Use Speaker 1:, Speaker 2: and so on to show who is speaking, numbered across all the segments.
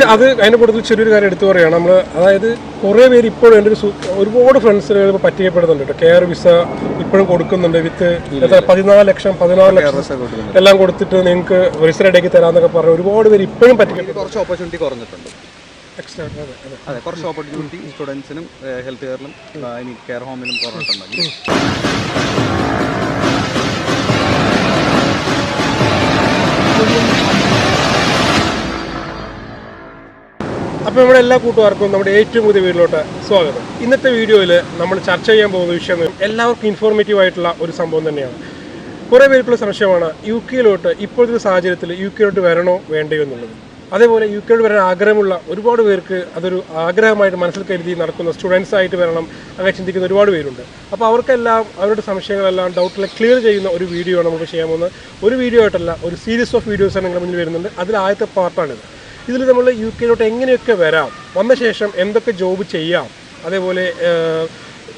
Speaker 1: പക്ഷെ അത് അതിന്റെ കൂട്ടത്തിൽ ചെറിയൊരു കാര്യം എടുത്തു പറയുകയാണ്. നമ്മൾ അതായത് കുറേ പേര് ഇപ്പോഴും എന്റെ ഒരു ഒരുപാട് ഫ്രണ്ട്സിന് പറ്റിക്കപ്പെടുന്നുണ്ട് കേട്ടോ. കെയർ വിസ ഇപ്പോഴും കൊടുക്കുന്നുണ്ട് വിത്ത് എത്ര പതിനാല് ലക്ഷം പതിനാറ് ലക്ഷം എല്ലാം കൊടുത്തിട്ട് നിങ്ങൾക്ക് വിസ റെഡിയാക്കി തരാമെന്നൊക്കെ പറഞ്ഞ് ഒരുപാട് പേര് ഇപ്പോഴും പറ്റിക്കപ്പെടും
Speaker 2: കുറച്ച് ഓപ്പർച്യൂണിറ്റി കുറഞ്ഞിട്ടുണ്ട്.
Speaker 1: അതെ
Speaker 2: കുറച്ച് ഓപ്പർച്യൂണിറ്റി സ്റ്റുഡൻസിനും ഹെൽത്ത് കെയറിലും കെയർ ഹോമിലും കുറഞ്ഞിട്ടുണ്ടെങ്കിൽ
Speaker 1: അപ്പോൾ നമ്മുടെ എല്ലാ കൂട്ടുകാർക്കും നമ്മുടെ ഏറ്റവും പുതിയ വീട്ടിലോട്ട് സ്വാഗതം. ഇന്നത്തെ വീഡിയോയിൽ നമ്മൾ ചർച്ച ചെയ്യാൻ പോകുന്ന വിഷയം എല്ലാവർക്കും ഇൻഫോർമേറ്റീവ് ആയിട്ടുള്ള ഒരു സംഭവം തന്നെയാണ്. കുറേ പേർക്കുള്ള സംശയമാണ് യു കെയിലോട്ട് ഇപ്പോഴത്തെ സാഹചര്യത്തിൽ യു കെയിലോട്ട് വരണോ വേണ്ടയോ എന്നുള്ളത്. അതേപോലെ യു കെയിലോട്ട് വരാൻ ആഗ്രഹമുള്ള ഒരുപാട് പേർക്ക് അതൊരു ആഗ്രഹമായിട്ട് മനസ്സിൽ കരുതി നടക്കുന്ന സ്റ്റുഡൻസ് ആയിട്ട് വരണം അങ്ങനെ ചിന്തിക്കുന്ന ഒരുപാട് പേരുണ്ട്. അപ്പോൾ അവർക്കെല്ലാം അവരുടെ സംശയങ്ങളെല്ലാം ഡൗട്ടിലെ ക്ലിയർ ചെയ്യുന്ന ഒരു വീഡിയോ ആണ് നമുക്ക് ചെയ്യാൻ പോകുന്നത്. ഒരു വീഡിയോ ആയിട്ടല്ല ഒരു സീരീസ് ഓഫ് വീഡിയോസ് ആണ് നിങ്ങളുടെ മുന്നിൽ വരുന്നുണ്ട്. അതിൽ ആദ്യത്തെ പാർട്ടാണിത് ഇതിൽ നമ്മൾ യു കെയിലോട്ട് എങ്ങനെയൊക്കെ വരാം? വന്ന ശേഷം എന്തൊക്കെ ജോബ് ചെയ്യാം? അതേപോലെ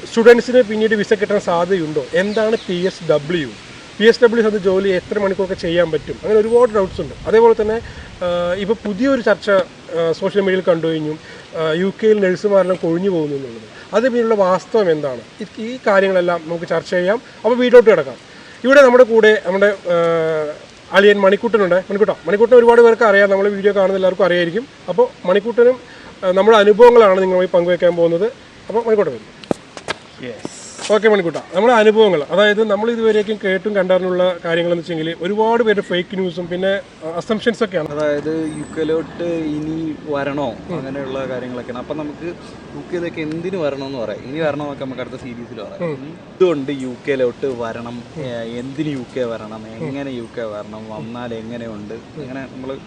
Speaker 1: സ്റ്റുഡൻസിന് പിന്നീട് വിസ കിട്ടാൻ സാധ്യതയുണ്ടോ? എന്താണ് P S W? P S W അത് ജോലി എത്ര മണിക്കൂറൊക്കെ ചെയ്യാൻ പറ്റും? അങ്ങനെ ഒരുപാട് ഡൗട്ട്സ് ഉണ്ട്. അതേപോലെ തന്നെ ഇപ്പോൾ പുതിയൊരു ചർച്ച സോഷ്യൽ മീഡിയയിൽ കണ്ടു കഴിഞ്ഞു. യു കെയിൽ നഴ്സുമാരെല്ലാം കൊഴിഞ്ഞു പോകുന്നു എന്നുള്ളത്. അത് പിന്നെയുള്ള വാസ്തവം എന്താണ്? ഈ കാര്യങ്ങളെല്ലാം നമുക്ക് ചർച്ച ചെയ്യാം. അപ്പോൾ വീട്ടിലോട്ട് കിടക്കാം. ഇവിടെ നമ്മുടെ കൂടെ നമ്മുടെ അളിയൻ മണിക്കൂട്ടനുണ്ട്. മണിക്കൂട്ട. മണിക്കൂട്ടൻ ഒരുപാട് പേർക്ക് അറിയാം. നമ്മൾ വീഡിയോ കാണുന്ന എല്ലാവർക്കും അറിയായിരിക്കും. അപ്പോൾ മണിക്കൂട്ടനും നമ്മുടെ അനുഭവങ്ങളാണ് നിങ്ങളുമായി പങ്കുവയ്ക്കാൻ പോകുന്നത്. അപ്പോൾ മണിക്കൂട്ടൻ വരും. ഓക്കെ മണിക്കൂട്ട. നമ്മുടെ അനുഭവങ്ങൾ. അതായത് നമ്മൾ ഇതുവരേക്കും കേട്ടും കണ്ടറിഞ്ഞുള്ള കാര്യങ്ങളെന്ന് വെച്ചെങ്കിൽ ഒരുപാട് പേര് ഫേക്ക് ന്യൂസും പിന്നെ അസംഷൻസ് ഒക്കെയാണ്.
Speaker 2: അതായത് യു കെയിലോട്ട് ഇനി വരണോ? അങ്ങനെയുള്ള കാര്യങ്ങളൊക്കെയാണ്. അപ്പം നമുക്ക് യു കെയിലേക്ക് എന്തിനു വരണം എന്ന് പറയാം. ഇനി വരണമെന്നൊക്കെ നമുക്ക് അടുത്ത സീരീസിൽ പറയാം. എന്തുകൊണ്ട് യു കെയിലോട്ട് വരണം? എന്തിനു എന്തിന് യു കെ വരണം? എങ്ങനെ യു കെ വരണം? വന്നാൽ എങ്ങനെയുണ്ട്? അങ്ങനെ നമ്മൾ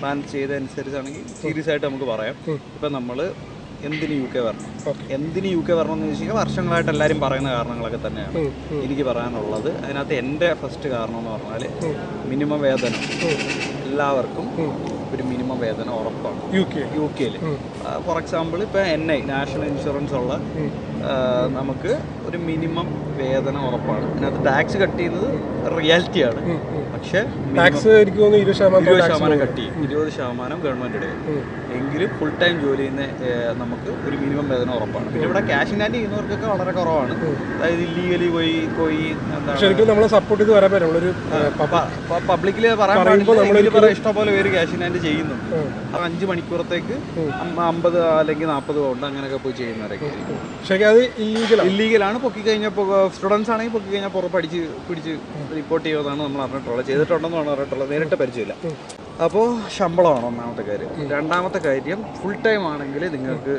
Speaker 2: പ്ലാൻ ചെയ്തനുസരിച്ചാണെങ്കിൽ സീരിയസ് ആയിട്ട് നമുക്ക് പറയാം. ഇപ്പം നമ്മൾ എന്തിന് യു കെ വരണം? എന്തിന് യു കെ വരണം എന്ന് ചോദിച്ചാൽ വർഷങ്ങളായിട്ട് എല്ലാവരും പറയുന്ന കാരണങ്ങളൊക്കെ തന്നെയാണ് എനിക്ക് പറയാനുള്ളത്. അതിനകത്ത് എന്റെ ഫസ്റ്റ് കാരണം എന്ന് പറഞ്ഞാൽ മിനിമം വേതനം. എല്ലാവർക്കും ഒരു മിനിമം വേതനം ഉറപ്പാണ്.
Speaker 1: U K.
Speaker 2: യു കെയിൽ. ഫോർ എക്സാമ്പിൾ ഇപ്പോൾ എൻ ഐ നാഷണൽ ഇൻഷുറൻസ് ഉള്ള നമുക്ക് ഒരു മിനിമം വേതനം ഉറപ്പാണ്. അതിനകത്ത് ടാക്സ് കട്ട് ചെയ്യുന്നത് റിയാലിറ്റിയാണ് പക്ഷേ
Speaker 1: ടാക്സ് എനിക്ക് തോന്നുന്നു ഇരുപത് ശതമാനം
Speaker 2: ഇരുപത് ശതമാനം കട്ട്. ചെയ്യും ഇരുപത് ശതമാനം എങ്കിലും ഫുൾ ടൈം ജോലി ചെയ്യുന്ന നമുക്ക് ഒരു മിനിമം വേതനം ഉറപ്പാണ്. പിന്നെ ഇവിടെ ക്യാഷ് ഇൻ ഹാൻഡ് ചെയ്യുന്നവർക്കൊക്കെ വളരെ കുറവാണ്. അതായത് ഇല്ലീഗലി പോയി പോയി
Speaker 1: ശരിക്കും നമ്മളെ സപ്പോർട്ട് ചെയ്ത് വരാൻ പറ്റും നമ്മളൊരു
Speaker 2: പബ്ലിക്കിൽ പറയാൻ ഇഷ്ടംപോലെ പേര് ക്യാഷ് ഇൻ ഹാൻഡ് ചെയ്യുന്നുണ്ട്. അത് അഞ്ച് മണിക്കൂറത്തേക്ക് അമ്പ- അമ്പത് അല്ലെങ്കിൽ നാൽപ്പത് പൗണ്ട് അങ്ങനെയൊക്കെ പോയി ചെയ്യുന്നവരൊക്കെ
Speaker 1: ശരിക്കും അത് ഇല്ലീഗൽ
Speaker 2: ഇല്ലീഗലാണ് പൊക്കി കഴിഞ്ഞപ്പോൾ സ്റ്റുഡൻസ് ആണെങ്കിൽ പൊക്കി കഴിഞ്ഞാൽ പുറത്ത് പഠിച്ച് പിടിച്ച് റിപ്പോർട്ട് ചെയ്യുന്നതാണ് നമ്മൾ അറിഞ്ഞിട്ടുള്ളത്. ചെയ്തിട്ടുണ്ടെന്നാണ് പറഞ്ഞിട്ടുള്ളത്. നേരിട്ട് പരിചയമില്ല. അപ്പോൾ ശമ്പളമാണ് ഒന്നാമത്തെ കാര്യം. രണ്ടാമത്തെ കാര്യം ഫുൾ ടൈം ആണെങ്കിൽ നിങ്ങൾക്ക്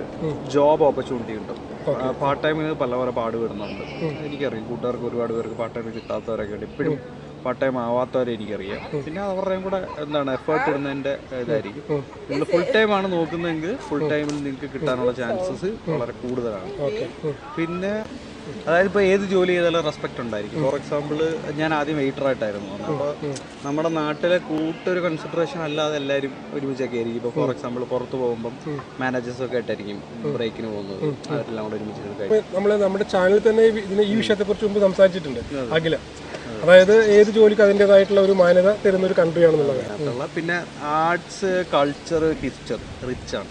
Speaker 2: ജോബ് ഓപ്പർച്യൂണിറ്റി കിട്ടും പാർട്ട് ടൈമിന് പല പല പാടുപെടുന്നുണ്ട് എനിക്കറിയാം. കൂട്ടുകാർക്ക് ഒരുപാട് പേർക്ക് പാർട്ട് ടൈം കിട്ടാത്തവരൊക്കെ ഉണ്ട്. ഇപ്പോഴും പാർട്ട് ടൈം ആവാത്തവരെ എനിക്കറിയാം. പിന്നെ അവരുടെയും കൂടെ എന്താണ് എഫേർട്ട് ഇടുന്നതിന്റെ ഇതായിരിക്കും. നിങ്ങൾ ഫുൾ ടൈം ആണ് നോക്കുന്നതെങ്കിൽ ഫുൾ ടൈമിൽ നിങ്ങൾക്ക് കിട്ടാനുള്ള ചാൻസസ് വളരെ കൂടുതലാണ്. പിന്നെ അതായത് ഇപ്പോൾ ഏത് ജോലി ചെയ്താലും റെസ്പെക്ട് ഉണ്ടായിരിക്കും. ഫോർ എക്സാമ്പിൾ ഞാൻ ആദ്യം വെയിറ്റർ ആയിട്ടായിരുന്നു. അപ്പോൾ നമ്മുടെ നാട്ടിലെ കൂട്ടൊരു കൺസിഡറേഷൻ അല്ലാതെ എല്ലാവരും ഒരുമിച്ചൊക്കെ ആയിരിക്കും. ഇപ്പോൾ ഫോർ എക്സാമ്പിൾ പുറത്ത് പോകുമ്പം മാനേജേഴ്സ് ഒക്കെ ആയിട്ടായിരിക്കും ബ്രേക്കിന് പോകുന്നത്. അവരെല്ലാം കൂടെ ഒരുമിച്ച്
Speaker 1: നമ്മൾ നമ്മുടെ ചാനലിൽ തന്നെ ഇതിനെ ഈ വിഷയത്തെ കുറിച്ച് മുമ്പ് സംസാരിച്ചിട്ടുണ്ട് അഖില. അതായത് ഏത് ജോലിക്ക് അതിന്റെതായിട്ടുള്ള ഒരു മാന്യത തരുന്ന ഒരു കൺട്രിയാണെന്നുള്ളത്
Speaker 2: ആണെന്നുള്ളത്. പിന്നെ ആർട്സ് കൾച്ചർ ഹിസ്റ്റർ റിച്ച് ആണ്.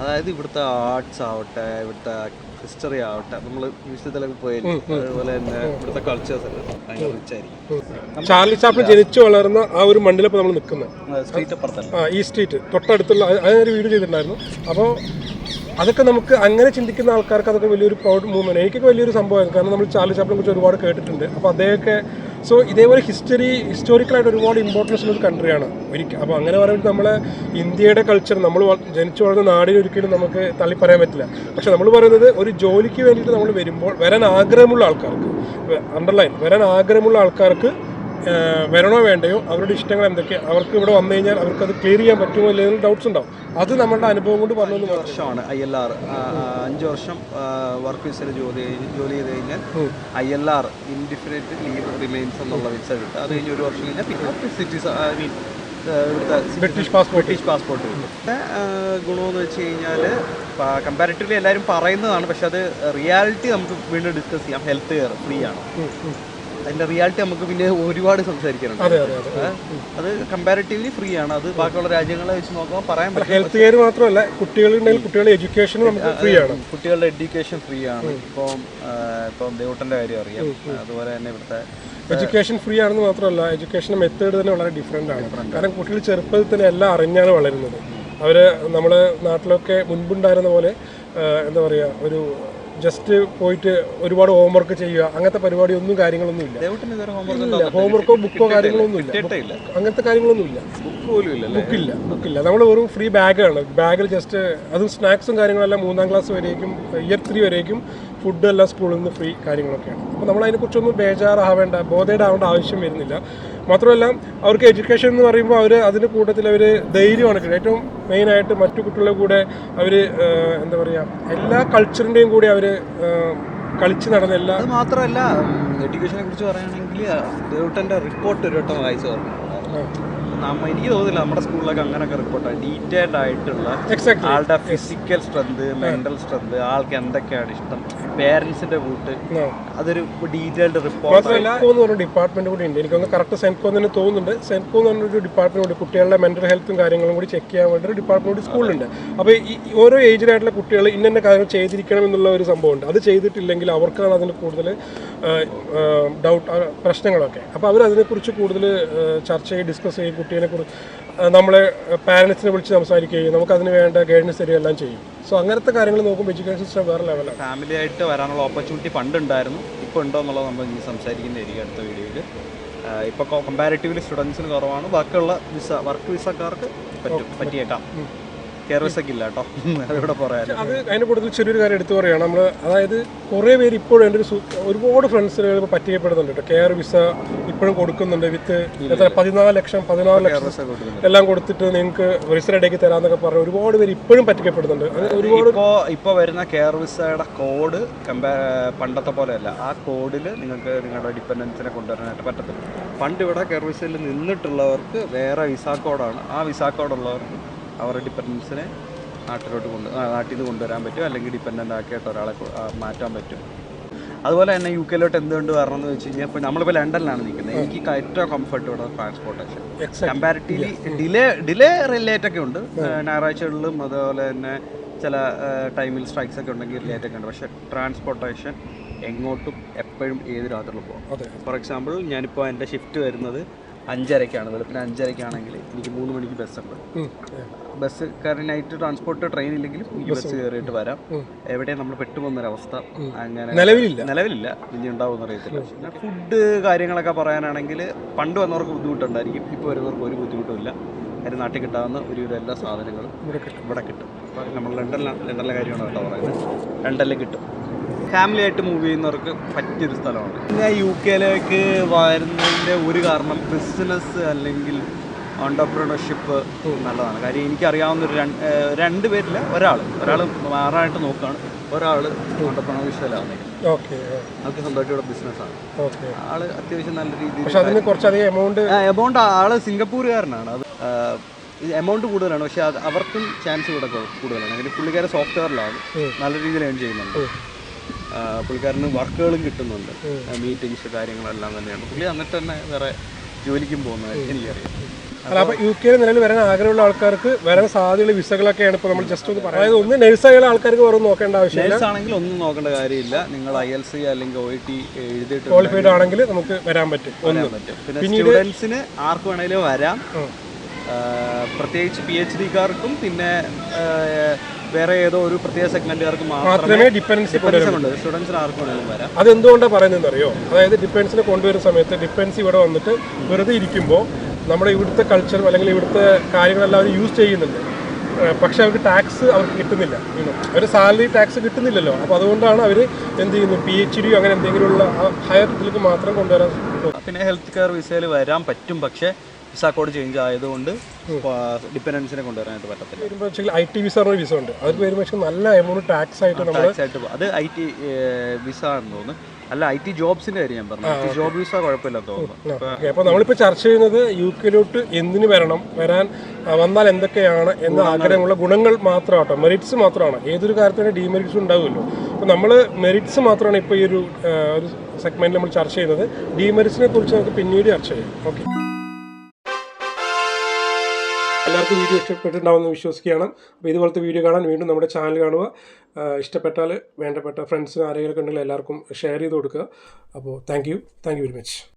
Speaker 2: അതായത് ഇവിടുത്തെ ആർട്സ് ആവട്ടെ ഇവിടുത്തെ ഹിസ്റ്ററി ആവട്ടെ നമ്മൾ മ്യൂസിയത്തിലൊക്കെ പോയാലും അതുപോലെ തന്നെ ഇവിടുത്തെ കൾച്ചേഴ്സ് ഭയങ്കര
Speaker 1: ചാർലി ചാപ്പിൾ ജനിച്ചു വളർന്ന ആ ഒരു മണ്ണിലപ്പോൾ നമ്മൾ നിൽക്കുന്നത്.
Speaker 2: സ്ട്രീറ്റ് അപ്പുറത്തല്ല?
Speaker 1: ഈ സ്ട്രീറ്റ് തൊട്ടടുത്തുള്ള അത് അതിനൊരു വീഡിയോ ചെയ്തിട്ടുണ്ടായിരുന്നു. അപ്പോൾ അതൊക്കെ നമുക്ക് അങ്ങനെ ചിന്തിക്കുന്ന ആൾക്കാർക്ക് അതൊക്കെ വലിയൊരു പ്രൗഡ് മൂവ്മെന്റ് എനിക്കൊക്കെ വലിയൊരു സംഭവമായിരുന്നു. കാരണം നമ്മൾ ചാർലി ചാപ്പിനെ കുറിച്ച് ഒരുപാട് കേട്ടിട്ടുണ്ട്. അപ്പോൾ അദ്ദേഹമൊക്കെ സോ ഇതേപോലെ ഹിസ്റ്ററി ഹിസ്റ്റോറിക്കലായിട്ട് ഒരുപാട് ഇമ്പോർട്ടൻസ് ഉള്ള ഒരു കൺട്രിയാണ് ഒരിക്കൽ അപ്പോൾ അങ്ങനെ പറയുമ്പോൾ നമ്മൾ ഇന്ത്യയുടെ കൾച്ചർ നമ്മൾ ജനിച്ചു വളർന്ന നാടിന് ഒരിക്കലും നമുക്ക് തള്ളിപ്പറയാൻ പറ്റില്ല. പക്ഷെ നമ്മൾ പറയുന്നത് ഒരു ജോലിക്ക് വേണ്ടിയിട്ട് നമ്മൾ വരുമ്പോൾ വരാൻ ആഗ്രഹമുള്ള ആൾക്കാർക്ക് അണ്ടർലൈൻ വരാൻ ആഗ്രഹമുള്ള ആൾക്കാർക്ക് വരണോ വേണ്ടയോ അവരുടെ ഇഷ്ടങ്ങൾ എന്തൊക്കെ അവർക്ക് ഇവിടെ വന്നു കഴിഞ്ഞാൽ അവർക്ക് അത് ക്ലിയർ ചെയ്യാൻ പറ്റുമോ ഇല്ലെങ്കിൽ ഡൗട്ട്സ് ഉണ്ടാവും. അത് നമ്മളുടെ അനുഭവം കൊണ്ട് പറഞ്ഞു
Speaker 2: വർഷമാണ് ഐ എൽ ആർ അഞ്ച് വർഷം വർക്ക് വിസയിൽ ജോലി ജോലി ചെയ്ത് കഴിഞ്ഞാൽ I L R indefinite leave remains എന്നുള്ള വിസ കിട്ടും. അത് കഴിഞ്ഞ് ഒരു വർഷം കഴിഞ്ഞാൽ പിന്നെ citizen I mean
Speaker 1: British passport
Speaker 2: British passport ഗുണമെന്ന് വെച്ച് കഴിഞ്ഞാൽ കമ്പാരിറ്റീവ്ലി എല്ലാവരും പറയുന്നതാണ് പക്ഷെ അത് റിയാലിറ്റി നമുക്ക് വീണ്ടും ഡിസ്കസ് ചെയ്യാം. ഹെൽത്ത് കെയർ ഫ്രീ ആണ്? അതിന്റെ റിയാലിറ്റി നമുക്ക് പിന്നെ ഒരുപാട് സംസാരിക്കാനുണ്ട്.
Speaker 1: അതെ
Speaker 2: കമ്പാരിറ്റീവ്ലി ഫ്രീ ആണ്. അത് ബാക്കിയുള്ള രാജ്യങ്ങളെ വെച്ച് നോക്കുമ്പോൾ പറയാൻ പറ്റും
Speaker 1: ഹെൽത്ത് കെയർ മാത്രമല്ല കുട്ടികളുണ്ടെങ്കിൽ കുട്ടികളുടെ എഡ്യൂക്കേഷൻ നമുക്ക് ഫ്രീ ആണ്.
Speaker 2: കുട്ടികളുടെ എഡ്യൂക്കേഷൻ ഫ്രീ ആണ്. ഇപ്പം ആ, ഇപ്പം ദേവട്ടന്റെ കാര്യം അറിയാം. അതുപോലെ തന്നെ ഇവിടുത്തെ
Speaker 1: എഡ്യൂക്കേഷൻ ഫ്രീ ആണെന്ന് മാത്രമല്ല എഡ്യൂക്കേഷൻ മെത്തേഡ് തന്നെ വളരെ ഡിഫറെന്റ് ആണ്. കാരണം കുട്ടികൾ ചെറുപ്പത്തിൽ തന്നെ എല്ലാം അറിഞ്ഞാണ് വളരുന്നത്. അവർ നമ്മുടെ നാട്ടിലൊക്കെ മുൻപുണ്ടായിരുന്ന പോലെ എന്താ പറയുക ഒരു ജസ്റ്റ് പോയിട്ട് ഒരുപാട് ഹോംവർക്ക് ചെയ്യുക അങ്ങനത്തെ പരിപാടി ഒന്നും കാര്യങ്ങളൊന്നും ഇല്ല.
Speaker 2: ഹോംവർക്കോ
Speaker 1: ബുക്കോ കാര്യങ്ങളൊന്നും ഇല്ല. അങ്ങനത്തെ കാര്യങ്ങളൊന്നും ഇല്ല. ബുക്കില്ല ബുക്കില്ല നമ്മൾ വെറും ഫ്രീ ബാഗാണ് ബാഗിൽ ജസ്റ്റ് അതും സ്നാക്സും കാര്യങ്ങളെല്ലാം മൂന്നാം ക്ലാസ് വരേക്കും ഇയർ ത്രീ വരേക്കും ഫുഡ് എല്ലാം സ്കൂളിൽ നിന്ന് ഫ്രീ കാര്യങ്ങളൊക്കെയാണ്. അപ്പോൾ നമ്മൾ അതിനെക്കുറിച്ചൊന്നും ബേജാറാവേണ്ട ബോധേഡ് ആവേണ്ട ആവശ്യം വരുന്നില്ല. മാത്രമല്ല അവർക്ക് എഡ്യൂക്കേഷൻ എന്ന് പറയുമ്പോൾ അവർ അതിന്റെ കൂട്ടത്തിൽ അവർ ധൈര്യമാണ് ഏറ്റവും മെയിനായിട്ട് മറ്റു കുട്ടികളുടെ കൂടെ അവർ എന്താ പറയുക എല്ലാ കൾച്ചറിന്റെയും കൂടെ അവർ കളിച്ച് നടന്ന എല്ലാ
Speaker 2: അത് മാത്രമല്ല എഡ്യൂക്കേഷനെ കുറിച്ച് പറയുകയാണെങ്കിൽ റിപ്പോർട്ട് ഒരു വട്ടം വായിച്ചു പറഞ്ഞു നമ്മ എനിക്ക് തോന്നുന്നില്ല നമ്മുടെ സ്കൂളിലൊക്കെ അങ്ങനെയൊക്കെ റിപ്പോർട്ടാണ് ഡീറ്റെയിൽഡ് ആയിട്ടുള്ള ആളുടെ ഫിസിക്കൽ സ്ട്രെങ്ത് മെന്റൽ സ്ട്രെങ്ത് ആൾക്ക് എന്തൊക്കെയാണ് ഇഷ്ടം പേരൻസിന്റെ കൂട്ട് അതൊരു ഡീറ്റെയിൽഡ് റിപ്പോർട്ട്
Speaker 1: ഡിപ്പാർട്ട്മെന്റ് കൂടി ഉണ്ട്. എനിക്കൊന്ന് കറക്റ്റ് സെൻകോ എന്ന് തന്നെ തോന്നുന്നുണ്ട്. സെൻകോ എന്ന് പറഞ്ഞൊരു ഡിപ്പാർട്ട്മെന്റ് കൂടി കുട്ടികളുടെ മെന്റൽ ഹെൽത്തും കാര്യങ്ങളും കൂടി ചെക്ക് ചെയ്യാൻ വേണ്ടി ഒരു ഡിപ്പാർട്ട്മെന്റ് കൂടി സ്കൂളുണ്ട് അപ്പോൾ ഈ ഓരോ ഏജിലായിട്ടുള്ള കുട്ടികൾ ഇന്ന കാര്യങ്ങൾ ചെയ്തിരിക്കണം എന്നുള്ള ഒരു സംഭവമുണ്ട് അത് ചെയ്തിട്ടില്ലെങ്കിൽ അവർക്കാണ് അതിന് കൂടുതൽ ഡൗട്ട് പ്രശ്നങ്ങളൊക്കെ. അപ്പോൾ അവർ അതിനെക്കുറിച്ച് കൂടുതൽ ചർച്ച ചെയ്ത് ഡിസ്കസ് ചെയ്യും കുട്ടീനെ കുറിച്ച് നമ്മളെ പാരൻസിനെ വിളിച്ച് സംസാരിക്കുകയും നമുക്ക് അതിന് വേണ്ട ഗൈഡൻസ് തരികയും എല്ലാം ചെയ്യും. സോ അങ്ങനത്തെ കാര്യങ്ങൾ നോക്കുമ്പോൾ എഡ്യൂക്കേഷൻ സിസ്റ്റം വേറെ ലെവലാണ്
Speaker 2: ഫാമിലി ആയിട്ട് വരാനുള്ള ഓപ്പർച്യൂണിറ്റി പണ്ട് ഉണ്ടായിരുന്നു. ഇപ്പോൾ ഉണ്ടോ എന്നുള്ളത് നമ്മൾ ഇനി സംസാരിക്കുന്നതായിരിക്കും അടുത്ത വീഡിയോയിൽ. ഇപ്പോൾ കമ്പാരിറ്റീവ്ലി സ്റ്റുഡൻസിന് കുറവാണ്. ബാക്കിയുള്ള വിസ വർക്ക് വിസക്കാർക്ക് പറ്റും പറ്റിയേക്കാം. കെയർ വിസക്ക് ഇല്ല കേട്ടോ അതിവിടെ പറയാൻ
Speaker 1: അത് അതിന്റെ കൂടുതൽ ചെറിയൊരു കാര്യം എടുത്തു പറയുകയാണ് നമ്മൾ അതായത് കുറേ പേര് ഇപ്പോഴും എന്റെ ഒരു ഒരുപാട് ഫ്രണ്ട്സുകൾ ഇപ്പോൾ പറ്റിക്കപ്പെടുന്നുണ്ട് കേട്ടോ. കെയർ വിസ ഇപ്പോഴും കൊടുക്കുന്നുണ്ട് വിത്ത് എത്ര പതിനാല് ലക്ഷം പതിനാറ് ലക്ഷം എല്ലാം കൊടുത്തിട്ട് നിങ്ങൾക്ക് വിസ ഇടയ്ക്ക് തരാമെന്നൊക്കെ പറഞ്ഞ് ഒരുപാട് പേര് ഇപ്പോഴും പറ്റിക്കപ്പെടുന്നുണ്ട്. അത് ഒരുപാട്
Speaker 2: ഇപ്പോൾ ഇപ്പോൾ വരുന്ന കെയർ വിസയുടെ കോഡ് കമ്പാ പണ്ടത്തെ പോലെയല്ല. ആ കോഡിൽ നിങ്ങൾക്ക് നിങ്ങളുടെ ഡിപ്പെൻഡൻസിനെ കൊണ്ടുവരാനായിട്ട് പറ്റത്തില്ല. പണ്ട് ഇവിടെ കെയർ വിസയിൽ നിന്നിട്ടുള്ളവർക്ക് വേറെ വിസ കോഡാണ് ആ വിസ കോഡുള്ളവർക്ക് അവരുടെ ഡിപ്പെൻഡൻസിനെ നാട്ടിലോട്ട് കൊണ്ട് നാട്ടിൽ നിന്ന് കൊണ്ടുവരാൻ പറ്റും അല്ലെങ്കിൽ ഡിപ്പെൻഡന്റ് ആക്കിയിട്ട് ഒരാളെ മാറ്റാൻ പറ്റും. അതുപോലെ തന്നെ യു കെയിലോട്ട് എന്തുകൊണ്ട് വരണം എന്ന് വെച്ച് കഴിഞ്ഞാൽ ഇപ്പോൾ നമ്മളിപ്പോൾ ലണ്ടനിലാണ് നിൽക്കുന്നത്. എനിക്ക് ഏറ്റവും കംഫർട്ട് ഇവിടെ transportation. Comparatively delay delay relate ഒക്കെ ഉണ്ട്. ഞായറാഴ്ചകളിലും അതുപോലെ തന്നെ ചില ടൈമിൽ സ്ട്രൈക്സ് ഒക്കെ ഉണ്ടെങ്കിൽ ലേറ്റ് ഒക്കെ ഉണ്ട്. പക്ഷേ ട്രാൻസ്പോർട്ടേഷൻ എങ്ങോട്ടും എപ്പോഴും ഏത് രാത്രിയിലും പോകാം ഫോർ എക്സാമ്പിൾ ഞാനിപ്പോൾ എന്റെ ഷിഫ്റ്റ് വരുന്നത് അഞ്ചരയ്ക്കാണ് വെളുപ്പിന് അഞ്ചരയ്ക്കാണെങ്കിൽ എനിക്ക് മൂന്ന് മണിക്ക് ബസ്സുണ്ട്
Speaker 1: ഉണ്ട്.
Speaker 2: ബസ് കാരണം നൈറ്റ് ട്രാൻസ്പോർട്ട് ട്രെയിൻ ഇല്ലെങ്കിലും എനിക്ക് ബസ് കയറിയിട്ട് വരാം. എവിടെയും നമ്മൾ പെട്ടുപോകുന്നൊരവസ്ഥ? അങ്ങനെ
Speaker 1: നിലവിലില്ല.
Speaker 2: നിലവിലില്ല. ഇനി ഉണ്ടാവുമെന്ന് അറിയത്തില്ല. പിന്നെ ഫുഡ് കാര്യങ്ങളൊക്കെ പറയാനാണെങ്കിൽ പണ്ട് വന്നവർക്ക് ബുദ്ധിമുട്ടുണ്ടായിരിക്കും. ഇപ്പോൾ വരുന്നവർക്ക് ഒരു ബുദ്ധിമുട്ടുമില്ല കാര്യം നാട്ടിൽ കിട്ടാവുന്ന ഒരുവിധം എല്ലാ സാധനങ്ങളും
Speaker 1: ഇവിടെ കിട്ടും.
Speaker 2: ഇവിടെ കിട്ടും. നമ്മൾ ലണ്ടനിലാണ് ലണ്ടനിലെ കാര്യമാണ് കേട്ടോ പറയുന്നത്. ലണ്ടനിൽ കിട്ടും. ഫാമിലി ആയിട്ട് മൂവ് ചെയ്യുന്നവർക്ക് പറ്റിയൊരു സ്ഥലമാണ്. പിന്നെ യു കെയിലേക്ക് വരുന്നതിന്റെ ഒരു കാരണം ബിസിനസ് അല്ലെങ്കിൽ ഓണ്ടർപ്രണർഷിപ്പ് നല്ലതാണ്. കാര്യം എനിക്കറിയാവുന്ന ഒരു രണ്ട് രണ്ട് പേരില്ല. ഒരാൾ. ഒരാൾ മാറാനായിട്ട് നോക്കുകയാണ് ഒരാൾ ഓണ്ടർപ്രണർഷിപ്പിലാണ്
Speaker 1: ഓക്കെ.
Speaker 2: അവർക്ക് സ്വന്തമായിട്ട് ഇവിടെ ബിസിനസ്സാണ്.
Speaker 1: ഓക്കെ.
Speaker 2: ആൾ അത്യാവശ്യം നല്ല രീതിയിൽ
Speaker 1: കുറച്ചധികം എമൗണ്ട്
Speaker 2: എമൗണ്ട് ആൾ സിംഗപ്പൂരുകാരനാണ്. അത് എമൗണ്ട് കൂടുതലാണ്. പക്ഷെ അവർക്കും ചാൻസ് ഇവിടെ കൂടുതലാണ്. പുള്ളിക്കാരെ സോഫ്റ്റ്വെയറിലാണ് നല്ല രീതിയിൽ ഏൺ ചെയ്യുന്നുണ്ട്. പുള്ളിക്കാരന് വർക്കുകളും കിട്ടുന്നുണ്ട്. മീറ്റിങ്സ് കാര്യങ്ങളെല്ലാം തന്നെയാണ്. പുള്ളി എന്നിട്ട് തന്നെ വേറെ ജോലിക്കും പോകുന്നത് എനിക്കറിയാം
Speaker 1: അല്ല അപ്പൊ യു കെയിൽ നിലവിൽ വരാൻ ആഗ്രഹമുള്ള ആൾക്കാർക്ക് വരാൻ സാധ്യതയുള്ള വിസകളൊക്കെയാണ് ഇപ്പൊ നമ്മൾ ജസ്റ്റ് ഒന്ന് പറയുന്നത്. ഒന്ന് നഴ്സായുള്ള ആൾക്കാർക്ക് വേറെ നോക്കേണ്ട ആവശ്യമില്ല.
Speaker 2: ആണെങ്കിൽ ഒന്നും നോക്കേണ്ട കാര്യമില്ല. നിങ്ങൾ ഐ എൽ സി അല്ലെങ്കിൽ ഒ ടി എഴുതിയിട്ട്
Speaker 1: ക്വാളിഫൈഡ് ആണെങ്കിൽ നമുക്ക് വരാൻ പറ്റും. ഒന്ന്.
Speaker 2: പിന്നെ സ്റ്റുഡൻസിന് ആർക്ക് വേണേലും വരാം. പ്രത്യേകിച്ച് പി എച്ച് ഡിക്കാർക്കും പിന്നെ വേറെ ഏതോ ഒരു പ്രത്യേക സെഗ്മെന്റുകാർക്ക് മാത്രമേ
Speaker 1: ഡിപ്പെൻഡൻസി
Speaker 2: സ്റ്റുഡൻസിന് ആർക്കും വരാം.
Speaker 1: അതെന്തുകൊണ്ടാണ് പറയുന്നതെന്ന് അറിയോ അതായത് ഡിപ്പെൻസിനെ കൊണ്ടുവരുന്ന സമയത്ത് ഡിഫൻസ് ഇവിടെ വന്നിട്ട് വെറുതെ ഇരിക്കുമ്പോൾ നമ്മുടെ ഇവിടുത്തെ കൾച്ചർ അല്ലെങ്കിൽ ഇവിടുത്തെ കാര്യങ്ങളെല്ലാം അവർ യൂസ് ചെയ്യുന്നുണ്ട്. പക്ഷെ അവർക്ക് ടാക്സ് അവർക്ക് കിട്ടുന്നില്ല. അവർ സാലറി ടാക്സ് കിട്ടുന്നില്ലല്ലോ. അപ്പോൾ അതുകൊണ്ടാണ് അവർ എന്ത് ചെയ്യുന്നു പി എച്ച് ഡിയോ അങ്ങനെ എന്തെങ്കിലുമുള്ള ഹയർ ഇതിലേക്ക് മാത്രം കൊണ്ടുവരാൻ
Speaker 2: പിന്നെ ഹെൽത്ത് കെയർ വിസയിൽ വരാൻ പറ്റും. പക്ഷേ വിസ കോഡ് ചേഞ്ച് ആയതുകൊണ്ട് ഡിപ്പെൻഡൻസിനെ കൊണ്ടുവരാനായിട്ട് പറ്റത്തില്ല.
Speaker 1: വരുമ്പോൾ ഐ ടി വിസ പറഞ്ഞ വിസ ഉണ്ട്. വരുമ്പോൾ പക്ഷേ നല്ല എമൗണ്ട് ടാക്സ് ആയിട്ട് നമ്മൾ
Speaker 2: ടാക്സ് ആയിട്ട് അത് ഐ ടി വിസ ആണെന്ന് തോന്നുന്നു. അല്ല ഐ ടി ജോബ്സിന്റെ കാര്യം ഞാൻ പറഞ്ഞു. ഐ ടി ജോബ് വിസ കുഴപ്പമില്ലെന്ന് തോന്നുന്നു.
Speaker 1: അപ്പൊ അപ്പോൾ നമ്മളിപ്പോൾ ചർച്ച ചെയ്യുന്നത് യു കെയിലോട്ട് എന്തിനു വരണം വരാൻ വന്നാൽ എന്തൊക്കെയാണ് എന്ന ആഗ്രഹമുള്ള ഗുണങ്ങൾ മാത്രമാട്ടോ. മെറിറ്റ്സ് മാത്രമാണ്. ഏതൊരു കാര്യത്തിന് ഡിമെറിറ്റ്സ് ഉണ്ടാവുമല്ലോ. അപ്പോൾ നമ്മൾ മെറിറ്റ്സ് മാത്രമാണ് ഇപ്പോൾ ഈ ഒരു സെഗ്മെന്റിൽ നമ്മൾ ചർച്ച ചെയ്യുന്നത്. ഡീമെറിറ്റ്സിനെ കുറിച്ച് നമുക്ക് പിന്നീട് ചർച്ച ചെയ്യാം. ഓക്കെ എല്ലാവർക്കും വീഡിയോ ഇഷ്ടപ്പെട്ടിട്ടുണ്ടാവുമെന്ന് വിശ്വസിക്കുകയാണ്. അപ്പോൾ ഇതുപോലത്തെ വീഡിയോ കാണാൻ വീണ്ടും നമ്മുടെ ചാനൽ കാണുക. ഇഷ്ടപ്പെട്ടാൽ വേണ്ടപ്പെട്ട ഫ്രണ്ട്സിനും ആരെങ്കിലും ഉണ്ടെങ്കിൽ എല്ലാവർക്കും ഷെയർ ചെയ്ത് കൊടുക്കുക. അപ്പോൾ thank you thank you very much